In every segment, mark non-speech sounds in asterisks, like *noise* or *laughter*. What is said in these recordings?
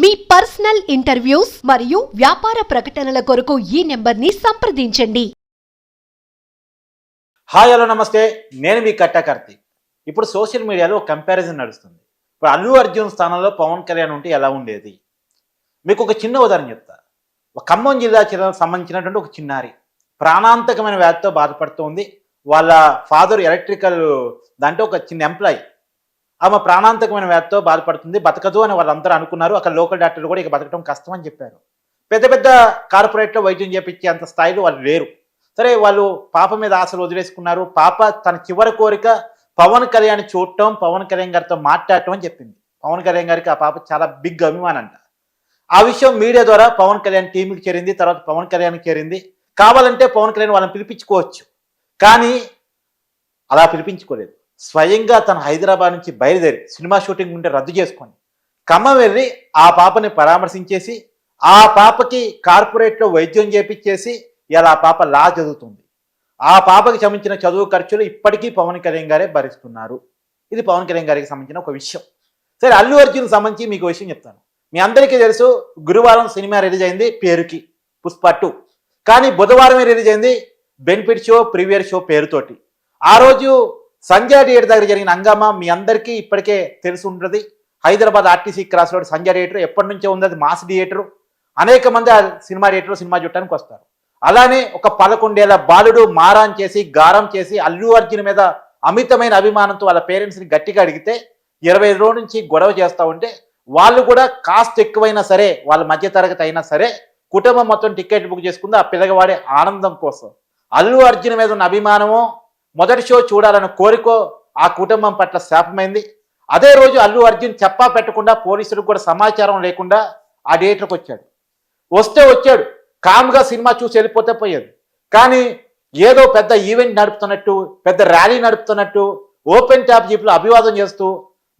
మీ personal interviews మరియు వ్యాపార ప్రకటనల కొరకు ఈ నెంబర్ని సంప్రదించండి. హాయ్ హలో నమస్తే. నేను మీ కట్టకర్తి ఇప్పుడు సోషల్ మీడియాలో ఒక కంపారిజన్ నడుస్తుంది. ఇప్పుడు అల్లు అర్జున్ స్థానంలో పవన్ కళ్యాణ్ ఉంటే ఎలా ఉండేది? మీకు ఒక చిన్న ఉదాహరణ చెప్తా. ఒక ఖమ్మం జిల్లా జిల్లాకు సంబంధించినటువంటి ఒక చిన్నారి ప్రాణాంతకమైన వ్యాధితో బాధపడుతుంది వాళ్ళ ఫాదర్ ఎలక్ట్రికల్ దాంట్లో ఒక చిన్న ఎంప్లాయ్ ఆమె ప్రాణాంతకమైన వ్యాధితో బాధపడుతుంది బతకదు అని వాళ్ళందరూ అనుకున్నారు. అక్కడ లోకల్ డాక్టర్లు కూడా ఇక బతకడం కష్టం అని చెప్పారు. పెద్ద పెద్ద కార్పొరేట్లో వైద్యం చేపించే అంత స్థాయిలో వాళ్ళు లేరు. సరే వాళ్ళు పాప మీద ఆశలు వదిలేసుకున్నారు. పాప తన చివరి కోరిక పవన్ కళ్యాణ్ చూడటం పవన్ కళ్యాణ్ గారితో మాట్లాడటం అని చెప్పింది. పవన్ కళ్యాణ్ గారికి ఆ పాప చాలా బిగ్ అభిమానంట అంట. ఆ విషయం మీడియా ద్వారా పవన్ కళ్యాణ్ టీంకి చేరింది తర్వాత పవన్ కళ్యాణ్కి చేరింది. కావాలంటే పవన్ కళ్యాణ్ వాళ్ళని పిలిపించుకోవచ్చు. కానీ అలా పిలిపించుకోలేదు. స్వయంగా తన హైదరాబాద్ నుంచి బయలుదేరి సినిమా షూటింగ్ ఉంటే రద్దు చేసుకొని ఖమ్మం వెళ్ళి ఆ పాపని పరామర్శించేసి ఆ పాపకి కార్పొరేట్లో వైద్యం చేపించేసి ఇలా ఆ పాప లా చదువుతుంది. ఆ పాపకి సంబంధించిన చదువు ఖర్చులు ఇప్పటికీ పవన్ కళ్యాణ్ గారే భరిస్తున్నారు. ఇది పవన్ కళ్యాణ్ గారికి సంబంధించిన ఒక విషయం. సరే అల్లు అర్జున్ సంబంధించి మీకు విషయం చెప్తాను. మీ అందరికీ తెలుసు గురువారం సినిమా రిలీజ్ అయింది పేరుకి పుష్ప టూ. కానీ బుధవారమే రిలీజ్ అయింది బెనిఫిట్ షో ప్రీవియర్ షో పేరుతోటి. ఆ రోజు సంజయ్ థియేటర్ దగ్గర జరిగిన హంగామా మీ అందరికీ ఇప్పటికే తెలిసి ఉంటుంది Hyderabad RTC cross road Sanjay theatre ఎప్పటి నుంచో ఉంది. అది మాస్ థియేటర్. అనేక మంది ఆ సినిమా థియేటర్ సినిమా చూడటానికి వస్తారు. అలానే ఒక పదకొండేళ్ళ బాలుడు మారాన్ చేసి గారం చేసి అల్లు అర్జున్ మీద అమితమైన అభిమానంతో వాళ్ళ పేరెంట్స్ని గట్టిగా అడిగితే ఇరవై రోజుల నుంచి గొడవ చేస్తూ ఉంటే వాళ్ళు కూడా కాస్ట్ ఎక్కువైనా సరే వాళ్ళ మధ్యతరగతి అయినా సరే కుటుంబం మొత్తం టికెట్ బుక్ చేసుకుంది. ఆ పిల్లగవాడే ఆనందం కోసం. అల్లు అర్జున్ మీద ఉన్న అభిమానము మొదటి షో చూడాలని కోరికో ఆ కుటుంబం పట్ల శాపమైంది. అదే రోజు అల్లు అర్జున్ చెప్పా పెట్టకుండా పోలీసులకు కూడా సమాచారం లేకుండా ఆ థియేటర్కి వచ్చాడు. వస్తే వచ్చాడు. కామ్గా సినిమా చూసి వెళ్ళిపోతే పోయేది కానీ ఏదో పెద్ద ఈవెంట్ నడుపుతున్నట్టు పెద్ద ర్యాలీ నడుపుతున్నట్టు ఓపెన్ ట్యాప్ జీప్లో అభివాదం చేస్తూ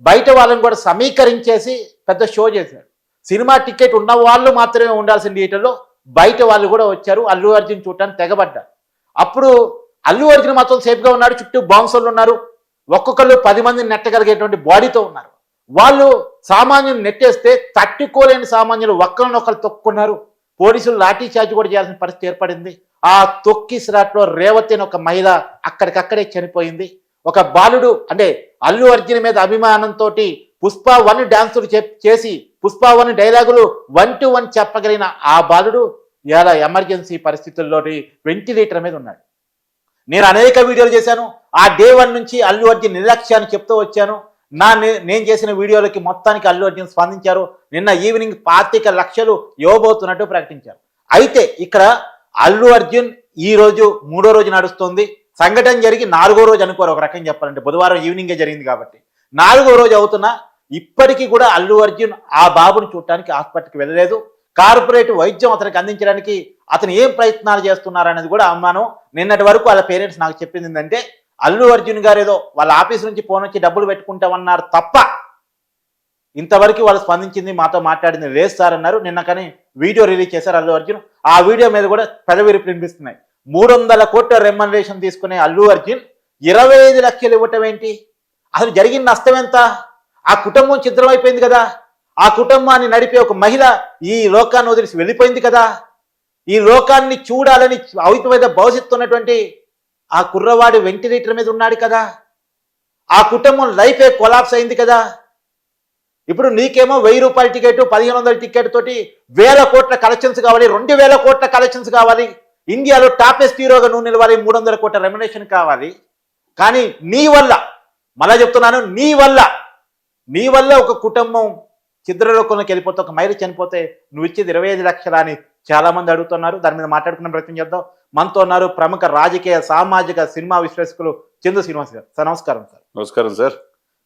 బయట వాళ్ళని కూడా సమీకరించేసి పెద్ద షో చేశాడు. సినిమా టికెట్ ఉన్న వాళ్ళు మాత్రమే ఉండాల్సిన థియేటర్లో బయట వాళ్ళు కూడా వచ్చారు. అల్లు అర్జున్ చూడటానికి తెగబడ్డారు. అప్పుడు అల్లు అర్జున్ మాత్రం సేఫ్గా ఉన్నాడు చుట్టూ బౌన్సర్లు ఉన్నారు. ఒక్కొక్కళ్ళు పది మందిని నెట్టగలిగేటువంటి బాడీతో ఉన్నారు. వాళ్ళు సామాన్యులు నెట్టేస్తే తట్టుకోలేని సామాన్యులు ఒక్కరినొక్కరు తొక్కున్నారు. పోలీసులు లాఠీ చార్జ్ కూడా చేయాల్సిన పరిస్థితి ఏర్పడింది. ఆ తొక్కి సిరాట్లో రేవతి ఒక మహిళ అక్కడికక్కడే చనిపోయింది. ఒక బాలుడు అంటే అల్లు అర్జున్ మీద అభిమానంతో పుష్ప వన్ డాన్సులు చేసి పుష్ప వన్ డైలాగులు వన్ టు వన్ చెప్పగలిగిన ఆ బాలుడు ఇలా ఎమర్జెన్సీ పరిస్థితుల్లోని వెంటిలేటర్ మీద ఉన్నాడు. నేను అనేక వీడియోలు చేశాను. ఆ డే వన్ నుంచి అల్లు అర్జున్ నిర్లక్ష్యాన్ని చెప్తూ వచ్చాను. నా నే- నేను చేసిన వీడియోలకి మొత్తానికి అల్లు అర్జున్ స్పందించారు. నిన్న ఈవినింగ్ పాతిక లక్షలు ఇవ్వబోతున్నట్టు ప్రకటించారు. అయితే ఇక్కడ అల్లు అర్జున్ ఈ రోజు మూడో రోజు నడుస్తుంది. సంఘటన జరిగి నాలుగో రోజు అనుకోరు. ఒక రకంగా చెప్పాలంటే బుధవారం ఈవినింగే జరిగింది కాబట్టి. నాలుగో రోజు అవుతున్నా ఇప్పటికీ కూడా అల్లు అర్జున్ ఆ బాబుని చూడటానికి హాస్పిటల్కి వెళ్ళలేదు. కార్పొరేట్ వైద్యం అతనికి అందించడానికి అతను ఏం ప్రయత్నాలు చేస్తున్నారనేది కూడా అమ్మాను. నిన్నటి వరకు వాళ్ళ పేరెంట్స్ నాకు చెప్పింది ఏంటంటే అల్లు అర్జున్ గారు ఏదో వాళ్ళ ఆఫీస్ నుంచి ఫోన్ వచ్చి డబ్బులు పెట్టుకుంటామన్నారు తప్ప ఇంతవరకు వాళ్ళు స్పందించింది మాతో మాట్లాడింది లేదు సార్ అన్నారు. నిన్న కానీ వీడియో రిలీజ్ చేశారు అల్లు అర్జున్. ఆ వీడియో మీద కూడా పెదవిరిపి వినిపిస్తున్నాయి. మూడు వందల కోట్ల రెమ్యునరేషన్ తీసుకునే అల్లు అర్జున్ ఇరవై ఐదు లక్షలు ఇవ్వటం ఏంటి? అసలు జరిగిన నష్టం ఎంత? ఆ కుటుంబం చిత్రం అయిపోయింది కదా. ఆ కుటుంబాన్ని నడిపే ఒక మహిళ ఈ లోకాన్ని వదిలిసి వెళ్ళిపోయింది కదా. ఈ లోకాన్ని చూడాలని అవితమైన భవిష్యత్తు ఉన్నటువంటి ఆ కుర్రవాడు వెంటిలేటర్ మీద ఉన్నాడు కదా. ఆ కుటుంబం లైఫే కొలాప్స్ అయింది కదా. ఇప్పుడు నీకేమో వెయ్యి రూపాయల టికెట్ పదిహేను వందల టికెట్ తోటి వేల కోట్ల కలెక్షన్స్ కావాలి రెండు వేల కోట్ల కలెక్షన్స్ కావాలి. ఇండియాలో టాపెస్ట్ హీరోగా నువ్వు నిలవాలి మూడు వందల కోట్ల రెమ్యునేషన్ కావాలి. కానీ నీ వల్ల మళ్ళా చెప్తున్నాను నీ వల్ల నీ వల్ల ఒక కుటుంబం చిద్రలోకంలోకి వెళ్ళిపోతే ఒక మైలు చనిపోతే నువ్వు ఇచ్చేది ఇరవై ఐదు లక్షల అని చాలా మంది అడుగుతున్నారు. దాని మీద మాట్లాడుకునే ప్రయత్నం చేద్దాం. మనతో ఉన్నారు ప్రముఖ రాజకీయ సామాజిక సినిమా విశ్లేషకులు చందు శ్రీనివాస్ గారు. సార్ నమస్కారం సార్. నమస్కారం సార్.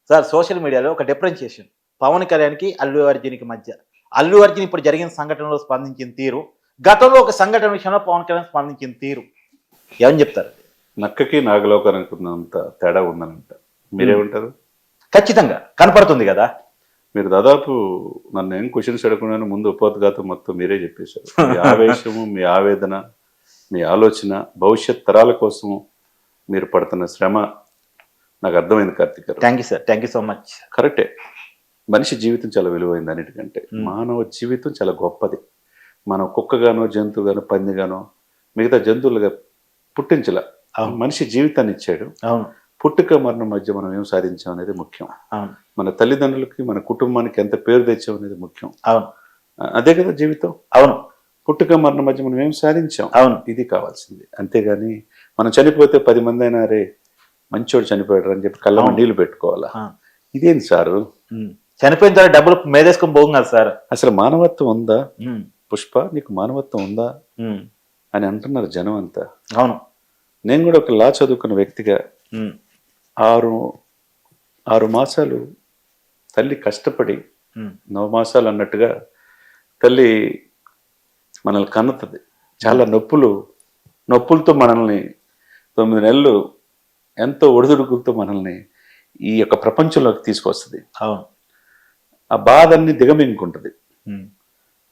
సార్ సోషల్ మీడియాలో ఒక డిఫరెన్షియేషన్. పవన్ కళ్యాణ్కి అల్లు అర్జున్కి మధ్య. అల్లు అర్జున్ ఇప్పుడు జరిగిన సంఘటనలో స్పందించిన తీరు. గతంలో ఒక సంఘటన విషయంలో పవన్ కళ్యాణ్ స్పందించిన తీరు. ఏమని చెప్తారు? నక్కకి నాగలోకానికి ఉన్నంత తేడా ఉందనంట. మీరేమంటారు? ఖచ్చితంగా కనపడుతుంది కదా. మీరు దాదాపు నన్ను ఏం క్వశ్చన్స్ అడగకుండా ముందు ఉపోద్ఘాతం మొత్తం మీరే చెప్పేశారు. మీ *laughs* ఆవేశము మీ ఆవేదన మీ ఆలోచన భవిష్యత్ తరాల కోసం మీరు పడుతున్న శ్రమ నాకు అర్థమైంది Karthik thank you sir thank you so much కరెక్టే. మనిషి జీవితం చాలా విలువైంది అన్నిటికంటే. Hmm. మానవ జీవితం చాలా గొప్పది. మనం కుక్కగానో జంతువుగానో పందిగానో మిగతా జంతువులుగా పుట్టించల. మనిషి జీవితాన్ని ఇచ్చాడు. అవును. పుట్టుక మరణం మధ్య మనం ఏం సాధించాం అనేది ముఖ్యం. మన తల్లిదండ్రులకి మన కుటుంబానికి ఎంత పేరు తెచ్చాం అనేది ముఖ్యం. అవును. అదే కదా జీవితం? అవును. పుట్టుక మరణం మధ్య మనం ఏం సాధించాం? అవును. ఇది కావాల్సింది. అంతేగాని మనం చనిపోతే పది మంది అయినా రే మంచోడు చనిపోయాడు అని చెప్పి కళ్ళ. నీళ్ళు పెట్టుకోవాలా. ఇదేంటి సారు. చనిపోయిన తర్వాత డబ్బులు మేదేసుకొని పోகும் కదా సార్. అసలు మానవత్వం ఉందా. పుష్ప నీకు మానవత్వం ఉందా. అని అంటున్నారు జనం అంతా. అవును. నేను కూడా ఒక లా చదువుకున్న వ్యక్తిగా. ఆరు ఆరు మాసాలు తల్లి కష్టపడి ఉమ్. నవమాసాలు అన్నట్టుగా తల్లి మనల్ని కన్నుతుంది. చాలా నొప్పులు నొప్పులతో మనల్ని తొమ్మిది నెలలు ఎంతో ఒడిదుడుకులతో మనల్ని ఈ యొక్క ప్రపంచంలోకి తీసుకొస్తుంది. ఆ బాధన్ని దిగమింగుకుంటుంది.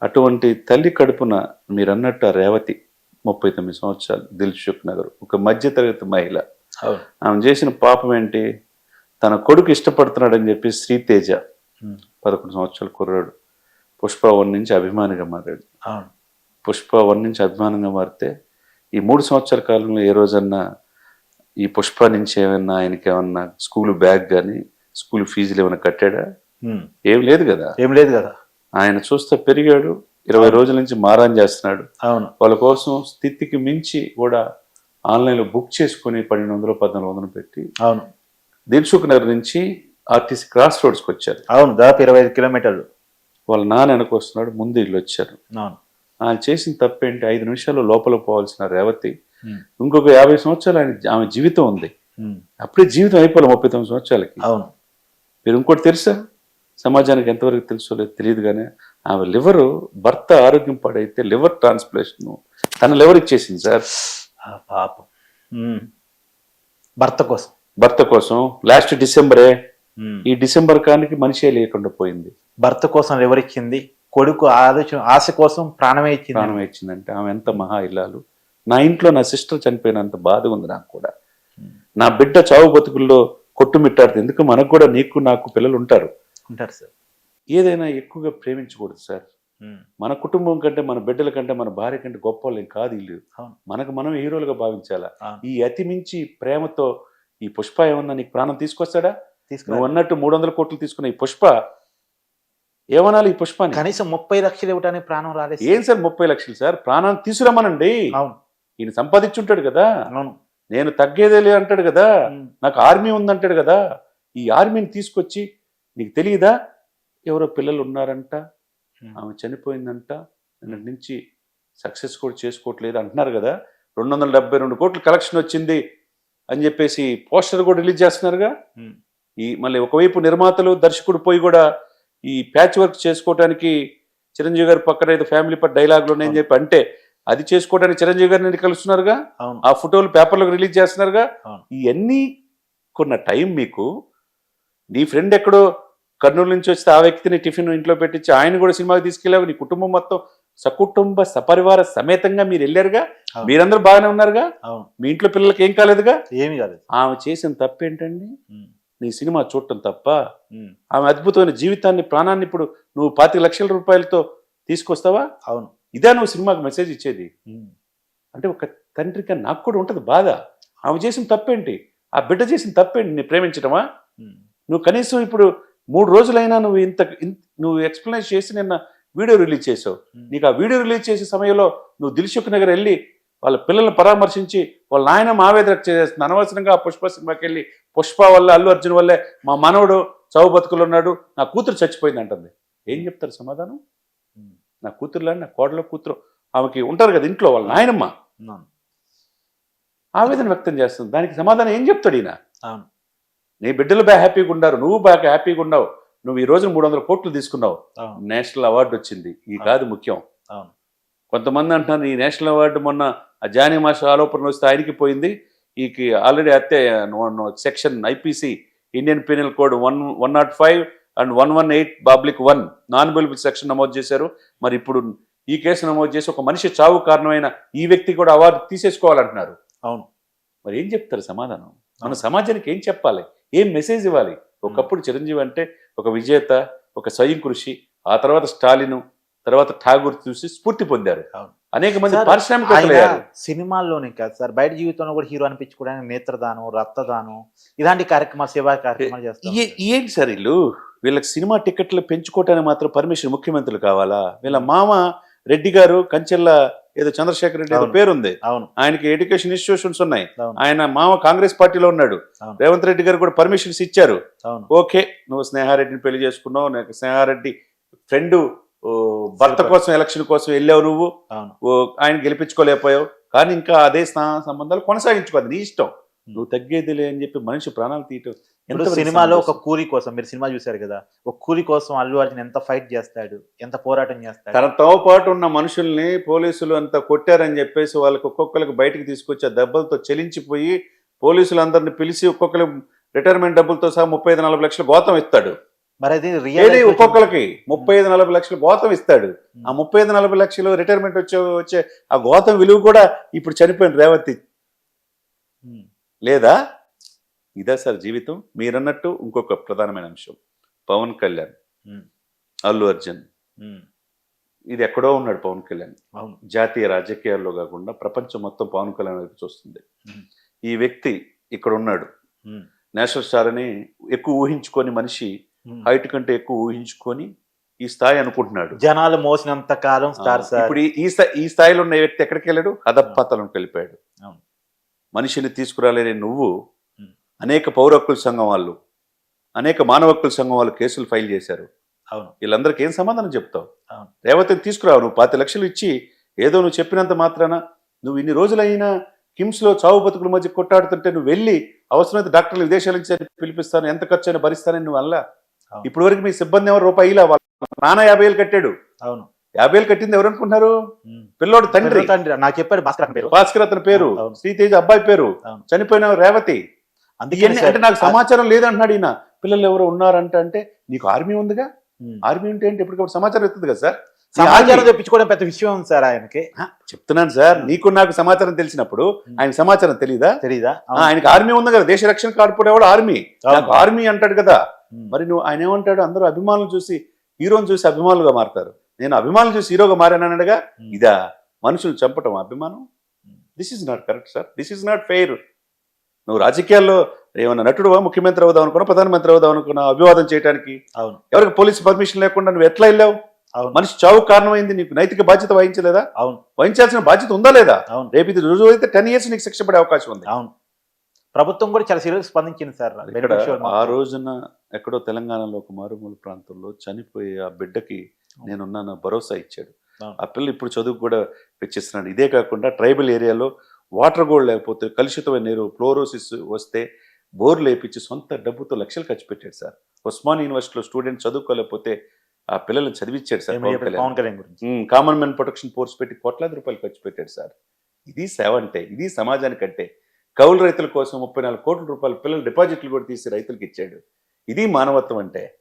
అటువంటి తల్లి కడుపున మీరు అన్నట్టు ఆ రేవతి ముప్పై తొమ్మిది సంవత్సరాలు దిల్షుక్ నగర్ ఒక మధ్యతరగతి మహిళ. ఆమె చేసిన పాపం ఏంటి? తన కొడుకు ఇష్టపడుతున్నాడని చెప్పి శ్రీతేజ. పదకొండు సంవత్సరాల కుర్రాడు. పుష్ప వన్ నుంచి అభిమానిగా మారాడు. పుష్ప వన్ నుంచి అభిమానంగా మారితే ఈ మూడు సంవత్సరాల కాలంలో ఏ రోజన్నా ఈ పుష్ప నుంచి ఏమన్నా ఆయనకి ఏమన్నా స్కూల్ బ్యాగ్ కానీ స్కూల్ ఫీజులు ఏమైనా కట్టాడా. ఏం లేదు కదా. ఏం లేదు కదా. ఆయన చూస్తే పెరిగాడు. ఇరవై రోజుల నుంచి మారాన్ చేస్తున్నాడు. అవును. వాళ్ళ కోసం స్థితికి మించి కూడా ఆన్లైన్లో బుక్ చేసుకుని పన్నెండు వందలు పద్నాలుగు వందలు పెట్టి అవును. దిల్సుఖ్ నగర్ నుంచి ఆర్టీసీ క్రాస్ రోడ్స్కి వచ్చారు. అవును దాదాపు ఇరవై ఐదు కిలోమీటర్లు. వాళ్ళ నాన్న వెనక వస్తున్నాడు ముందు ఇల్లు వచ్చారు. అవును. ఆయన చేసిన తప్పేంటి? ఐదు నిమిషాల్లో లోపల పోవాల్సిన రేవతి. ఇంకొక యాభై సంవత్సరాలు ఆయన ఆమె జీవితం ఉంది. అప్పుడే జీవితం అయిపోలే ముప్పై తొమ్మిది సంవత్సరాలకి. అవును. మీరు ఇంకోటి తెలుసా? సమాజానికి ఎంతవరకు తెలుసో లేదు తెలియదు కానీ ఆమె లివరు భర్త ఆరోగ్యం పాడైతే లివర్ ట్రాన్స్ప్లేషన్ తన లివర్ ఇచ్చేసింది సార్. పాపం. భర్త కోసం. భర్త కోసం. లాస్ట్ డిసెంబరే. ఈ డిసెంబర్ కానికి మనిషే లేకుండా పోయింది. భర్త కోసం ఎవరిచ్చింది? కొడుకు ఆలోచన ఆశ కోసం ప్రాణమే ఇచ్చింది. ప్రాణం ఇచ్చిందంటే ఆమె ఎంత మహా ఇల్లాలు. నా ఇంట్లో నా సిస్టర్ చనిపోయినంత బాధ ఉంది నాకు కూడా. నా బిడ్డ చావు బతుకుల్లో కొట్టుమిట్టాడుతుంది. ఎందుకు? మనకు కూడా నీకు నాకు పిల్లలు ఉంటారు. ఉంటారు సార్. ఏదైనా ఎక్కువగా ప్రేమించకూడదు సార్. మన కుటుంబం కంటే మన బిడ్డల కంటే మన భార్య కంటే గొప్ప వాళ్ళేం కాదు అవును. మనకు మనం హీరోలుగా భావించాలా. ఈ అతి మించి ప్రేమతో ఈ పుష్ప ఏమన్నా నీకు ప్రాణం తీసుకొస్తాడా? నువ్వు అన్నట్టు మూడు వందల కోట్లు తీసుకున్న ఈ పుష్ప ఏమనాలి ఈ పుష్పాన్ని? కనీసం ముప్పై లక్షలు ఇవ్వడానికి ప్రాణం రాలేదు. ఏం సార్ ముప్పై లక్షలు సార్? ప్రాణాన్ని తీసుకురమ్మనండి. అవును. ఈయన సంపాదించుంటాడు కదా. అవును. నేను తగ్గేదేలే అంటాడు కదా. నాకు ఆర్మీ ఉందంటాడు కదా. ఈ ఆర్మీని తీసుకొచ్చి నీకు తెలియదా ఎవరో పిల్లలు ఉన్నారంట. ఆమె చనిపోయిందంట నిన్నటి నుంచి సక్సెస్ కూడా చేసుకోవట్లేదు అంటున్నారు కదా. రెండు వందల డెబ్బై రెండు కోట్ల కలెక్షన్ వచ్చింది అని చెప్పేసి పోస్టర్ కూడా రిలీజ్ చేస్తున్నారుగా. ఉమ్. ఈ మళ్ళీ ఒకవైపు నిర్మాతలు దర్శకుడు పోయి కూడా ఈ ప్యాచ్ వర్క్ చేసుకోవడానికి చిరంజీవి గారి పక్కన ఏదో ఫ్యామిలీ పట్ డైలాగులు ఉన్నాయని చెప్పి అంటే అది చేసుకోవడానికి చిరంజీవి గారిని కలుస్తున్నారుగా? ఆ ఫోటోలు పేపర్లకు రిలీజ్ చేస్తున్నారుగా. ఇవన్నీ కొన్న టైం మీకు నీ ఫ్రెండ్ ఎక్కడో కర్నూలు నుంచి వస్తే ఆ వ్యక్తిని టిఫిన్ ఇంట్లో పెట్టించి ఆయన కూడా సినిమాకి తీసుకెళ్ళావు. నీ కుటుంబం మొత్తం సకుటుంబ సపరివార సమేతంగా మీరు వెళ్ళారుగా. మీరందరూ బాగానే ఉన్నారుగా? మీ ఇంట్లో పిల్లలకి ఏం కాలేదుగా? ఏమి కాలేదు. ఆమె చేసిన తప్పేంటండి. నీ సినిమా చూడటం తప్ప. ఆమె అద్భుతమైన జీవితాన్ని ప్రాణాన్ని ఇప్పుడు నువ్వు పాతిక లక్షల రూపాయలతో తీసుకొస్తావా? అవును. ఇదే నువ్వు సినిమాకి మెసేజ్ ఇచ్చేది. అంటే ఒక తండ్రిగా నాకు కూడా ఉంటుంది బాధ. ఆమె చేసిన తప్పేంటి? ఆ బిడ్డ చేసిన తప్పేంటి? నేను ప్రేమించడమా. నువ్వు కనీసం ఇప్పుడు మూడు రోజులైనా నువ్వు ఇంత నువ్వు ఎక్స్ప్లెయిన్ చేసి నిన్న వీడియో రిలీజ్ చేసావు. నీకు ఆ వీడియో రిలీజ్ చేసే సమయంలో నువ్వు దిల్సుఖ్ నగర్ వెళ్ళి వాళ్ళ పిల్లల్ని పరామర్శించి వాళ్ళ నాయన ఆవేదన చేస్తుంది అనవసరంగా పుష్ప సినిమాకి వెళ్ళి పుష్ప వల్ల అల్లు అర్జున్ వల్లే మా మనవడు చౌ బతుకులు ఉన్నాడు నా కూతురు చచ్చిపోయింది అంటుంది. ఏం చెప్తారు సమాధానం. నా కూతురులా? నా కోడలో కూతురు. ఆమెకి ఉంటారు కదా ఇంట్లో వాళ్ళ నాయనమ్మ. ఆవేదన వ్యక్తం చేస్తుంది. దానికి సమాధానం ఏం చెప్తాడు ఈయన? నీ బిడ్డలు బాగా హ్యాపీగా ఉండారు నువ్వు బాగా హ్యాపీగా ఉన్నావు. నువ్వు ఈ రోజు మూడు వందల కోట్లు తీసుకున్నావు. నేషనల్ అవార్డు వచ్చింది. ఈ కాదు ముఖ్యం. అవును. కొంతమంది అంటున్నారు ఈ నేషనల్ అవార్డు మొన్న ఆ జానీ మాస్టర్ ఆలోపన వస్తే ఆయనకి పోయింది. ఈకి ఆల్రెడీ అత్తే section IPC Indian penal code one one nought five and one one eight public one non bailable section నమోదు చేశారు. మరి ఇప్పుడు ఈ కేసు నమోదు చేసి ఒక మనిషి చావు కారణమైన ఈ వ్యక్తి కూడా అవార్డు తీసేసుకోవాలంటున్నారు. అవును. మరి ఏం చెప్తారు సమాధానం? మన సమాజానికి ఏం చెప్పాలి? ఏం మెసేజ్ ఇవ్వాలి? ఒకప్పుడు చిరంజీవి అంటే ఒక విజేత ఒక స్వయం కృషి ఆ తర్వాత స్టాలిన్ తర్వాత ఠాగూర్ చూసి స్ఫూర్తి పొందారు. అనేక మంది అయ్యారు. సినిమాల్లోనే కాదు సార్ బయట జీవితంలో కూడా హీరో అనిపించుకోవడానికి నేత్రదానం రక్తదానం ఇలాంటి కార్యక్రమాలు సేవా కార్యక్రమాలు చేస్తారు ఏంటి సార్ వీళ్ళు? వీళ్ళకి సినిమా టికెట్లు పెంచుకోవటానికి మాత్రం పర్మిషన్ ముఖ్యమంత్రులు కావాలా? వీళ్ళ మామ రెడ్డి గారు కంచెల్ల ఏదో చంద్రశేఖర్ రెడ్డి ఏదో. పేరుంది. అవును. ఆయనకి ఎడ్యుకేషన్ ఇన్స్టిట్యూషన్స్ ఉన్నాయి. ఆయన మామ కాంగ్రెస్ పార్టీలో ఉన్నాడు. రేవంత్ రెడ్డి గారు కూడా పర్మిషన్స్ ఇచ్చారు. అవును. ఓకే నువ్వు స్నేహారెడ్డిని పెళ్ళి చేసుకున్నావు నాకు స్నేహారెడ్డి ఫ్రెండ్ భర్త. కోసం ఎలక్షన్ కోసం వెళ్ళావు నువ్వు. ఆయన గెలిపించుకోలేకపోయావు. కానీ ఇంకా అదే సంబంధాలు కొనసాగించుకోదు నీ ఇష్టం. నువ్వు తగ్గేదిలే అని చెప్పి మనిషి ప్రాణాలు తీయటం ఇప్పుడు సినిమాలో ఒక? కూలి కోసం మీరు సినిమా చూశారు కదా ఒక కూలి కోసం అల్లు అర్జున్ ఎంత ఫైట్ చేస్తాడు ఎంత పోరాటం చేస్తాడు? తనతో పాటు ఉన్న మనుషుల్ని పోలీసులు అంతా కొట్టారని చెప్పేసి వాళ్ళకి ఒక్కొక్కరికి బయటికి తీసుకొచ్చి దెబ్బలతో చెలించిపోయి పోలీసులందరిని పిలిచి ఒక్కొక్కరు రిటైర్మెంట్ డబ్బులతో సహా ముప్పై ఐదు నలభై లక్షలు గోతం ఇస్తాడు. మరి అది రియల్ ఒక్కొక్కరికి ముప్పై ఐదు నలభై లక్షలు గోతం ఇస్తాడు. ఆ ముప్పై ఐదు నలభై లక్షలు రిటైర్మెంట్ వచ్చే వచ్చే ఆ గోతం విలువ కూడా ఇప్పుడు చనిపోయిన రేవతి. లేదా? ఇదా సార్ జీవితం. మీరన్నట్టు ఇంకొక ప్రధానమైన అంశం. పవన్ కళ్యాణ్. అల్లు అర్జున్. ఇది ఎక్కడో ఉన్నాడు పవన్ కళ్యాణ్. జాతీయ రాజకీయాల్లో కాకుండా ప్రపంచం మొత్తం పవన్ కళ్యాణ్ వైపు చూస్తుంది. ఈ వ్యక్తి ఇక్కడ ఉన్నాడు. నేషనల్ స్టార్ అని ఎక్కువ ఊహించుకొని మనిషి హైట్ కంటే ఎక్కువ ఊహించుకొని ఈ స్థాయి అనుకుంటున్నాడు. జనాలు మోసినంత కాలం స్టార్ ఇప్పుడు ఈ- ఈ స్థాయి ఈ స్థాయిలో ఉన్న వ్యక్తి ఎక్కడికి వెళ్ళాడు? వెళ్ళిపోయాడు. అవును. మనిషిని తీసుకురాలేని నువ్వు. అనేక పౌర హక్కుల సంఘం వాళ్ళు అనేక మానవ హక్కుల సంఘం వాళ్ళు కేసులు ఫైల్ చేశారు. అవును. వీళ్ళందరికీ ఏం సమాధానం చెప్తావు. రేవతిని తీసుకురావు నువ్వు పాతి లక్షలు ఇచ్చి ఏదో నువ్వు చెప్పినంత మాత్రాన నువ్వు ఇన్ని రోజులైనా కిమ్స్లో చావు బతుకుల మధ్య కొట్టాడుతుంటే నువ్వు వెళ్ళి అవసరమైతే డాక్టర్లు విదేశాల నుంచి పిలిపిస్తాను ఎంత ఖర్చు అయినా భరిస్తానని నువ్వు అలా అవును. ఇప్పటి వరకు మీ సిబ్బంది ఎవరు రూపాయి ఇలా నాన్న యాభై వేలు కట్టాడు. అవును. యాభై వేలు కట్టింది ఎవరు అనుకుంటున్నారు. పిల్లోడు తండ్రి. తండ్రి. నాకు చెప్పాడు భాస్కర్ పేరు. భాస్కర్ అతని పేరు. శ్రీతేజ్ అబ్బాయి పేరు. చనిపోయిన రేవతి. సార్ అంటే నాకు సమాచారం లేదంటున్నాడు ఈయన. పిల్లలు ఎవరు ఉన్నారంట అంటే నీకు ఆర్మీ ఉందిగా. ఆర్మీ ఉంటే ఏంటి? ఎప్పటికప్పుడు సమాచారం ఎత్తుంది కదా సార్? సమాచారం ఆర్మీ- తెప్పించుకోవడం పెద్ద విషయం ఉంది సార్ ఆయనకి. చెప్తున్నాను సార్. నీకు నాకు సమాచారం తెలిసినప్పుడు ఆయన సమాచారం తెలీదా? తెలీదా? ఆయనకి ఆర్మీ ఉంది కదా. దేశ రక్షణ కార్పొరేట్ ఆర్మీ. నాకు ఆర్మీ అంటాడు కదా. మరి నువ్వు ఆయన ఏమంటాడు? అందరూ అభిమానులు చూసి హీరోని చూసి అభిమానులుగా మారుతారు. నేను అభిమానులు చూసి హీరోగా మారానన్నాడుగా ఇదా మనుషులు చంపటం అభిమానం? This is not correct sir this is not fair నువ్వు రాజకీయాల్లో ఏమన్నా నటుడువా ముఖ్యమంత్రి అవుదాం అనుకున్నా ప్రధానమంత్రి అవుదాం అనుకున్నా అభివాదం చేయడానికి అవును. ఎవరికి పోలీస్ పర్మిషన్ లేకుండా నువ్వు ఎట్లా వెళ్ళావు? అవును. మనిషి చావు కారణమైంది నీకు నైతిక బాధ్యత వహించలేదా? అవును. వహించాల్సిన బాధ్యత ఉందా లేదా? అవును. రేపు ఇది రుజువు అయితే టెన్ ఇయర్స్ నీకు శిక్ష పడే అవకాశం ఉంది. అవును. ప్రభుత్వం కూడా చాలా సీరియస్ స్పందించింది సార్. ఇక్కడ ఆ. రోజున ఎక్కడో తెలంగాణలో ఒక మారుమూల ప్రాంతంలో చనిపోయే ఆ బిడ్డకి నేనున్నాను భరోసా ఇచ్చాడు. ఆ పిల్ల ఇప్పుడు చదువు కూడా పెంచిస్తున్నాడు ఇదే కాకుండా ట్రైబల్ ఏరియాలో వాటర్ కూడా లేకపోతే కలుషితమైన నీరు ఫ్లోరోసిస్ వస్తే బోర్లు వేయించి సొంత డబ్బుతో లక్షలు ఖర్చు పెట్టాడు సార్. ఉస్మాన్ యూనివర్సిటీలో స్టూడెంట్ చదువుకోలేకపోతే ఆ పిల్లల్ని చదివించాడు సార్ పవన్? కళ్యాణ్ పవన్ కళ్యాణ్ గురించి? కామన్ మ్యాన్ ప్రొటెక్షన్ ఫోర్స్ పెట్టి కోట్లాది రూపాయలు ఖర్చు పెట్టాడు సార్. ఇది సేవ అంటే ఇది సమాజానికంటే. కౌలు రైతుల కోసం ముప్పై నాలుగు కోట్ల రూపాయలు పిల్లలు డిపాజిట్లు కూడా తీసి రైతులకు ఇచ్చాడు. ఇది మానవత్వం అంటే.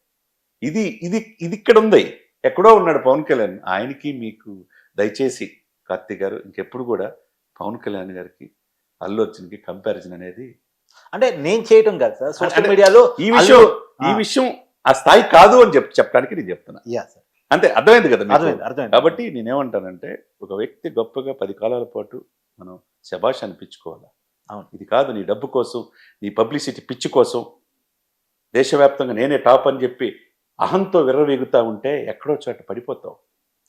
ఇది ఇది ఇది ఇక్కడ ఉంది. ఎక్కడో ఉన్నాడు పవన్ కళ్యాణ్. ఆయనకి మీకు దయచేసి కార్తీక్ గారు ఇంకెప్పుడు కూడా పవన్ కళ్యాణ్ గారికి అల్లు అర్జున్కి కంపారిజన్ అనేది అంటే నేను చేయటం కాదు సార్ సోషల్ అంటే మీడియాలో ఈ విషయం ఈ. విషయం ఆ స్థాయి కాదు అని చెప్ చెప్పడానికి నేను చెప్తున్నా యా సార్ అంతే అర్థమైంది కదా? అర్థమైంది అర్థమైంది కాబట్టి నేనేమంటానంటే ఒక వ్యక్తి గొప్పగా పది కాలాల పాటు మనం శబాష్ అనిపించుకోవాలి అవును. ఇది కాదు నీ డబ్బు కోసం నీ పబ్లిసిటీ పిచ్చి కోసం దేశవ్యాప్తంగా నేనే టాప్ అని చెప్పి అహంతో విర్రవీగుతా ఉంటే ఎక్కడో చోట పడిపోతావు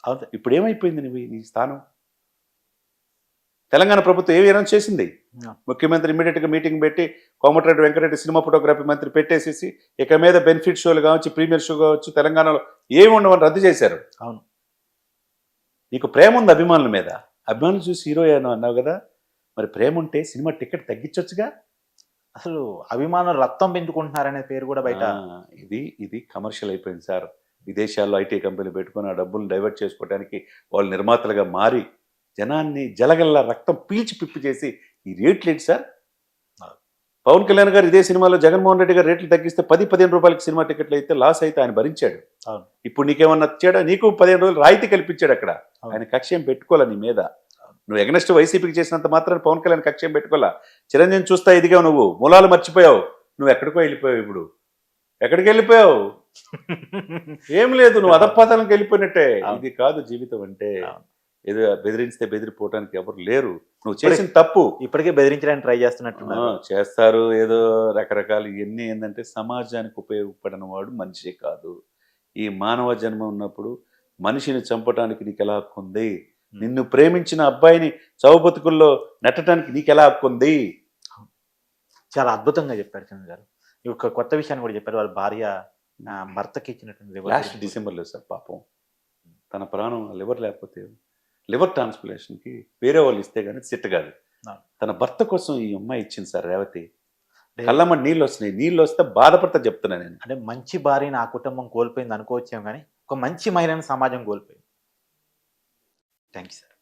అవును. ఇప్పుడు ఏమైపోయింది నీ స్థానం తెలంగాణ ప్రభుత్వం ఏమి అనౌన్స్ చేసింది. ముఖ్యమంత్రి ఇమీడియట్గా మీటింగ్ పెట్టి కోమటిరెడ్డి వెంకటరెడ్డి సినిమా ఫోటోగ్రఫీ మంత్రి పెట్టేసేసి ఇక మీద బెనిఫిట్ షోలు కావచ్చు ప్రీమియర్ షో కావచ్చు తెలంగాణలో ఏమి ఉండవని రద్దు చేశారు. అవును. నీకు ప్రేమ ఉంది అభిమానుల మీద? అభిమానులు చూసి హీరో అన్నావు కదా. మరి ప్రేమ ఉంటే సినిమా టికెట్ తగ్గించొచ్చుగా? అసలు అభిమానులు రక్తం పెంచుకుంటున్నారనే పేరు కూడా బయట. ఇది ఇది కమర్షియల్ అయిపోయింది సార్. విదేశాల్లో ఐటీ కంపెనీలు పెట్టుకొని ఆ డబ్బులు డైవర్ట్ చేసుకోవడానికి వాళ్ళు నిర్మాతలుగా మారి జనాన్ని జలగల్లా రక్తం పీల్చి పిప్పి చేసి ఈ రేట్లు ఏంటి సార్? పవన్ కళ్యాణ్ గారు ఇదే సినిమాలో జగన్మోహన్ రెడ్డి గారు రేట్లు తగ్గిస్తే పది పదిహేను రూపాయలకి సినిమా టికెట్లు అయితే లాస్ అయితే ఆయన భరించాడు. ఇప్పుడు నీకేమన్నా వచ్చాడా? నీకు పదిహేను రోజులు రాయితీ కల్పించాడు అక్కడ. ఆయన కక్ష్యం పెట్టుకోవాలా నీ మీద? నువ్వు ఎగనెస్ట్ వైసీపీకి చేసినంత మాత్రం పవన్ కళ్యాణ్ కక్ష్యం పెట్టుకోవాలా? చిరంజీవి చూస్తా ఎదిగావు నువ్వు. మూలాలు మర్చిపోయావు. నువ్వు ఎక్కడికో వెళ్ళిపోయావు ఇప్పుడు. ఎక్కడికి వెళ్ళిపోయావు? *laughs* ఏం లేదు నువ్వు అధపాతాలకు వెళ్ళిపోయినట్టే. ఇది కాదు జీవితం అంటే. ఏదో బెదిరిస్తే బెదిరిపోవటానికి ఎవరు లేరు. నువ్వు చేసిన తప్పు. ఇప్పటికే బెదిరించడానికి ట్రై ఆ, చేస్తున్నట్టున్నారు చేస్తారు. ఏదో రకరకాలు ఇవన్నీ ఏంటంటే సమాజానికి ఉపయోగపడిన వాడు మనిషి కాదు. ఈ మానవ జన్మ ఉన్నప్పుడు మనిషిని చంపడానికి నీకు ఎలా హక్కు ఉంది? నిన్ను ప్రేమించిన అబ్బాయిని చౌబతుకుల్లో నెట్టడానికి నీకు ఎలా హక్కు ఉంది? చాలా అద్భుతంగా చెప్పారు చంద్ర గారు. ఈ ఒక కొత్త విషయాన్ని కూడా చెప్పారు. వాళ్ళ భార్య భర్తకి ఇచ్చినటువంటి లాస్ట్. డిసెంబర్లో సార్ పాపం. తన ప్రాణం లివర్ లేకపోతే లివర్ ట్రాన్స్ప్లాంటేషన్కి వేరే వాళ్ళు ఇస్తే కానీ సిట్ కాదు. తన భర్త కోసం ఈ అమ్మాయి ఇచ్చింది సార్ రేవతి. కళ్ళమ్మ నీళ్ళు వస్తున్నాయి. నీళ్ళు వస్తే బాధపడతా చెప్తున్నా నేను. అంటే మంచి భార్యని ఆ కుటుంబం కోల్పోయింది అనుకోవచ్చాం కానీ ఒక మంచి మహిళను సమాజం కోల్పోయింది. Thank you sir.